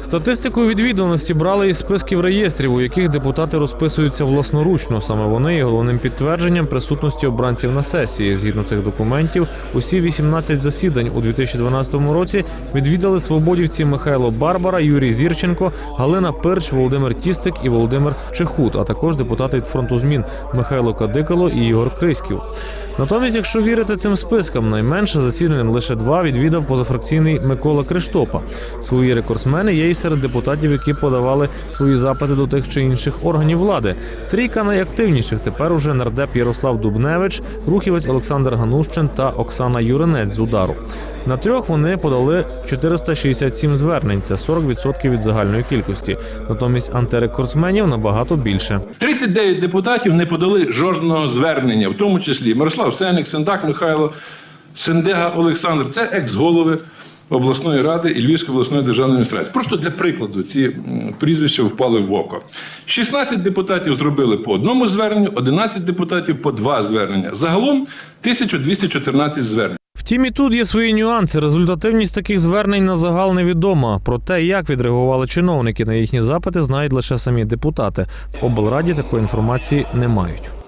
Статистику відвідуваності брали із списків реєстрів, у яких депутати розписуються власноручно. Саме вони є головним підтвердженням присутності обранців на сесії. Згідно цих документів, усі 18 засідань у 2012 році відвідали свободівці Михайло Барбара, Юрій Зірченко, Галина Перч, Володимир Тістик і Володимир Чехут, а також депутати від фронту змін Михайло Кадикало і Ігор Криськів. Натомість, якщо вірити цим спискам, найменше засіданням лише два відвідав позафракційний Микола Криштопа. Свої рекордсмени є і серед депутатів, які подавали свої запити до тих чи інших органів влади. Трійка найактивніших тепер уже нардеп Ярослав Дубневич, рухівець Олександр Ганущин та Оксана Юринець з удару. На трьох вони подали 467 звернень. Це 40% від загальної кількості. Натомість антирекордсменів набагато більше. 39 депутатів не подали жодного звернення, в тому числі Мирослав Сеник, Сендак Михайло, Сендега Олександр. Це екс-голови обласної ради і Львівської обласної державної адміністрації. Просто для прикладу ці прізвища впали в око. 16 депутатів зробили по одному зверненню, 11 депутатів по два звернення. Загалом 1214 звернень. Втім, і тут є свої нюанси. Результативність таких звернень на загал невідома. Про те, як відреагували чиновники на їхні запити, знають лише самі депутати. В облраді такої інформації не мають.